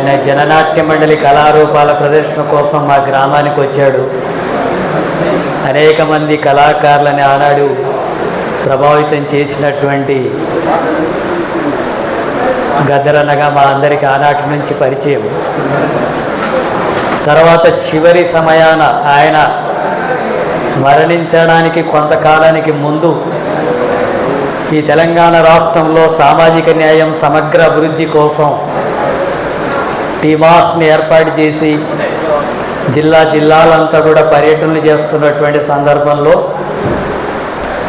ఆయన జననాట్య మండలి కళారూపాల ప్రదర్శన కోసం మా గ్రామానికి వచ్చాడు. అనేక మంది కళాకారులని ఆనాడు ప్రభావితం చేసినటువంటి గద్దరనగా మా అందరికి ఆనాటి నుంచి పరిచయం. తర్వాత చివరి సమయాన ఆయన మరణించడానికి కొంతకాలానికి ముందు ఈ తెలంగాణ రాష్ట్రంలో సామాజిక న్యాయం సమగ్ర అభివృద్ధి కోసం టీమాస్ని ఏర్పాటు చేసి జిల్లా జిల్లాలంతా కూడా పర్యటనలు చేస్తున్నటువంటి సందర్భంలో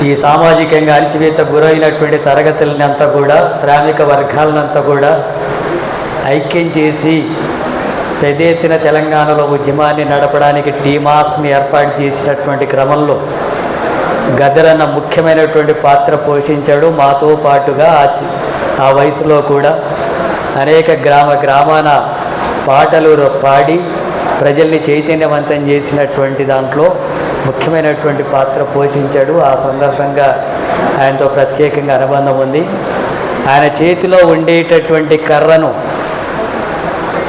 ఈ సామాజికంగా అణచివేత గురైనటువంటి తరగతులని అంతా కూడా శ్రామిక వర్గాలనంతా కూడా ఐక్యం చేసి పెద్ద ఎత్తున తెలంగాణలో ఉద్యమాన్ని నడపడానికి టీమాస్ని ఏర్పాటు చేసినటువంటి క్రమంలో గదరన్న ముఖ్యమైనటువంటి పాత్ర పోషించాడు. మాతో పాటుగా ఆ చి- ఆ వయసులో కూడా అనేక గ్రామ గ్రామాన పాటలు పాడి ప్రజల్ని చైతన్యవంతం చేసినటువంటి దాంట్లో ముఖ్యమైనటువంటి పాత్ర పోషించాడు. ఆ సందర్భంగా ఆయనతో ప్రత్యేకంగా అనుబంధం ఉంది. ఆయన చేతిలో ఉండేటటువంటి కర్రను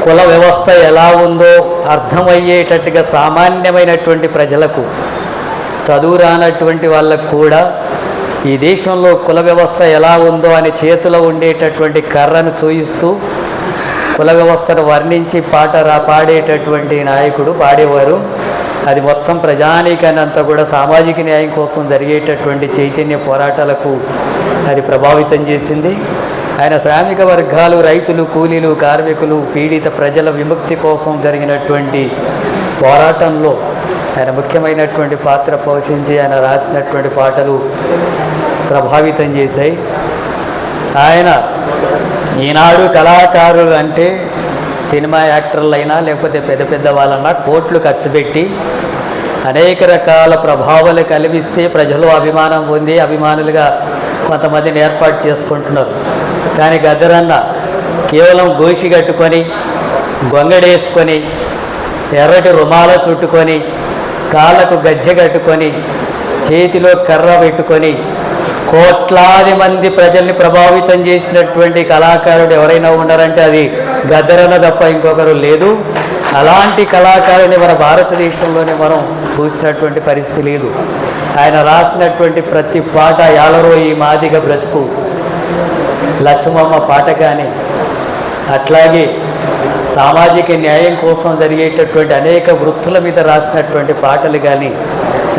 కుల వ్యవస్థ ఎలా ఉందో అర్థమయ్యేటట్టుగా సామాన్యమైనటువంటి ప్రజలకు చదువు రానటువంటి వాళ్ళకు కూడా ఈ దేశంలో కుల వ్యవస్థ ఎలా ఉందో అని చేతిలో ఉండేటటువంటి కర్రను చూయిస్తూ కుల వ్యవస్థను వర్ణించి పాట రా పాడేటటువంటి నాయకుడు పాడేవారు. అది మొత్తం ప్రజానీకాన్ని కూడా సామాజిక న్యాయం కోసం జరిగేటటువంటి చైతన్య పోరాటాలకు అది ప్రభావితం చేసింది. ఆయన శ్రామిక వర్గాలు రైతులు కూలీలు కార్మికులు పీడిత ప్రజల విముక్తి కోసం జరిగినటువంటి పోరాటంలో ఆయన ముఖ్యమైనటువంటి పాత్ర పోషించి ఆయన రాసినటువంటి పాటలు ప్రభావితం చేశాయి. ఆయన ఈనాడు కళాకారులు అంటే సినిమా యాక్టర్లైనా లేకపోతే పెద్ద పెద్ద వాళ్ళన్నా కోట్లు ఖర్చు పెట్టి అనేక రకాల ప్రభావాలు కలిగిస్తే ప్రజలు అభిమానం పొంది అభిమానులుగా కొంతమందిని ఏర్పాటు చేసుకుంటున్నారు. కానీ గద్దరన్న కేవలం గోషి కట్టుకొని గొంగడేసుకొని ఎర్రటి రుమాల చుట్టుకొని కాళ్ళకు గజ్జె కట్టుకొని చేతిలో కర్ర పెట్టుకొని కోట్లాది మంది ప్రజల్ని ప్రభావితం చేసినటువంటి కళాకారుడు ఎవరైనా ఉన్నారంటే అది గద్దరన తప్ప ఇంకొకరు లేదు. అలాంటి కళాకారుని మన భారతదేశంలోనే మనం చూసినటువంటి పరిస్థితి లేదు. ఆయన రాసినటువంటి ప్రతి పాట యాలరో ఈ మాదిగ బ్రతుకు. లక్ష్మమ్మ పాట కానీ అట్లాగే సామాజిక న్యాయం కోసం జరిగేటటువంటి అనేక వృత్తుల మీద రాసినటువంటి పాటలు కానీ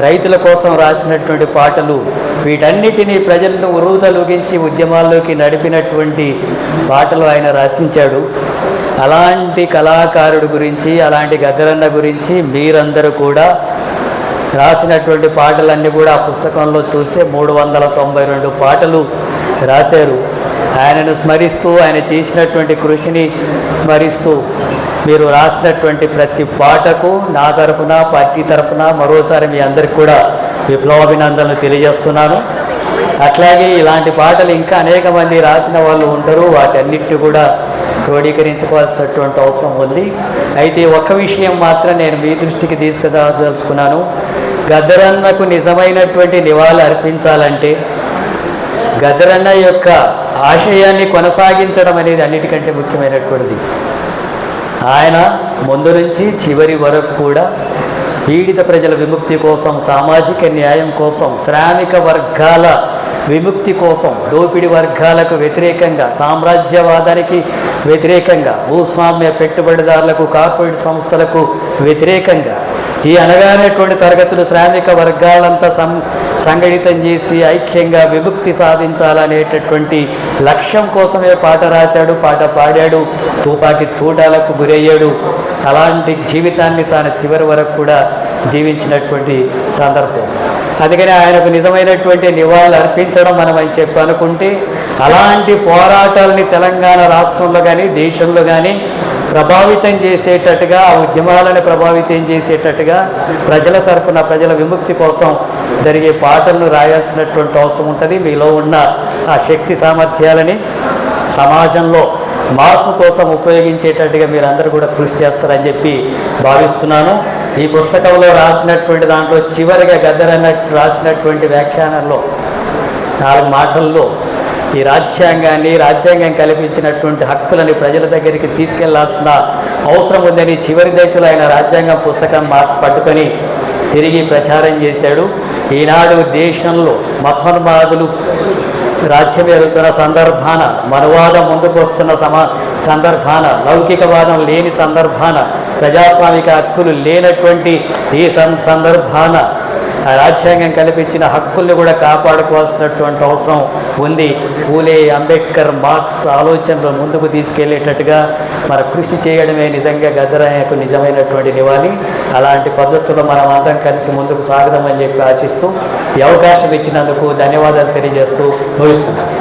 రైతుల కోసం రాసినటువంటి పాటలు వీటన్నిటినీ ప్రజలను ఉరుదలుగించి ఉద్యమాల్లోకి నడిపినటువంటి పాటలు ఆయన రచించాడు అలాంటి కళాకారుడు గురించి అలాంటి గద్దరన్న గురించి మీరందరూ కూడా రాసినటువంటి పాటలన్నీ కూడా ఆ పుస్తకంలో చూస్తే మూడు వందల తొంభై రెండు పాటలు రాశారు. ఆయనను స్మరిస్తూ ఆయన చేసినటువంటి కృషిని స్మరిస్తూ మీరు రాసినటువంటి ప్రతి పాటకు నా తరఫున పార్టీ తరఫున మరోసారి మీ అందరికి కూడా విప్లవాభినందనలు తెలియజేస్తున్నాను. అట్లాగే ఇలాంటి పాటలు ఇంకా అనేక మంది రాసిన వాళ్ళు ఉంటారు. వాటన్నిటిని కూడా క్రోడీకరించుకోవాల్సినటువంటి అవసరం ఉంది. అయితే ఒక్క విషయం మాత్రం నేను మీ దృష్టికి తీసుకురాదలుచుకున్నాను. గద్దరన్నకు నిజమైనటువంటి నివాళి అర్పించాలంటే గదరన్న యొక్క ఆశయాన్ని కొనసాగించడం అనేది అన్నిటికంటే ముఖ్యమైనటువంటిది. ఆయన ముందు నుంచి చివరి వరకు కూడా పీడిత ప్రజల విముక్తి కోసం సామాజిక న్యాయం కోసం శ్రామిక వర్గాల విముక్తి కోసం దోపిడి వర్గాలకు వ్యతిరేకంగా సామ్రాజ్యవాదానికి వ్యతిరేకంగా భూస్వామ్య పెట్టుబడిదారులకు కార్పొరేట్ సంస్థలకు వ్యతిరేకంగా ఈ అనగానేటువంటి తరగతులు శ్రామిక వర్గాలంతా సం సంఘటితం చేసి ఐక్యంగా విముక్తి సాధించాలనేటటువంటి లక్ష్యం కోసమే పాట రాశాడు పాట పాడాడు తూపాటి తూటాలకు గురయ్యాడు. అలాంటి జీవితాన్ని తాను చివరి వరకు కూడా జీవించినటువంటి సందర్భం. అందుకని ఆయనకు నిజమైనటువంటి నివాళులు అర్పించడం మనం అని చెప్పి అనుకుంటే అలాంటి పోరాటాలని తెలంగాణ రాష్ట్రంలో కానీ దేశంలో కానీ ప్రభావితం చేసేటట్టుగా ఆ ఉద్యమాలను ప్రభావితం చేసేటట్టుగా ప్రజల తరఫున ప్రజల విముక్తి కోసం జరిగే పాటలను రాయాల్సినటువంటి అవసరం ఉంటుంది. మీలో ఉన్న ఆ శక్తి సామర్థ్యాలని సమాజంలో మార్పు కోసం ఉపయోగించేటట్టుగా మీరందరూ కూడా కృషి చేస్తారని చెప్పి భావిస్తున్నాను. ఈ పుస్తకంలో రాసినటువంటి దాంట్లో చివరిగా గద్దరన్న రాసినటువంటి వ్యాఖ్యానంలో నాలుగు మాటల్లో ఈ రాజ్యాంగాన్ని రాజ్యాంగం కల్పించినటువంటి హక్కులని ప్రజల దగ్గరికి తీసుకెళ్ళాల్సిన అవసరం ఉందని చివరి దశలో ఆయన రాజ్యాంగం పుస్తకం మా- పట్టుకొని తిరిగి ప్రచారం చేశాడు. ఈనాడు దేశంలో మతోన్మాదులు రాజ్యం ఎదుగుతున్న సందర్భాన మనువాదం ముందుకు వస్తున్న సమా సందర్భాన లౌకికవాదం లేని సందర్భాన ప్రజాస్వామిక హక్కులు లేనటువంటి ఈ సందర్భాన రాజ్యాంగం కల్పించిన హక్కుల్ని కూడా కాపాడుకోవాల్సినటువంటి అవసరం ఉంది. పూలే అంబేద్కర్ మార్క్స్ ఆలోచనలు ముందుకు తీసుకెళ్ళేటట్టుగా మన కృషి చేయడమే నిజంగా గద్దరాయకు నిజమైనటువంటి నివాళి. అలాంటి పద్ధతుల్లో మనం అందరం కలిసి ముందుకు సాగుదామని చెప్పి ఆశిస్తూ ఈ అవకాశం ఇచ్చినందుకు ధన్యవాదాలు తెలియజేస్తూ ముగిస్తున్నాను.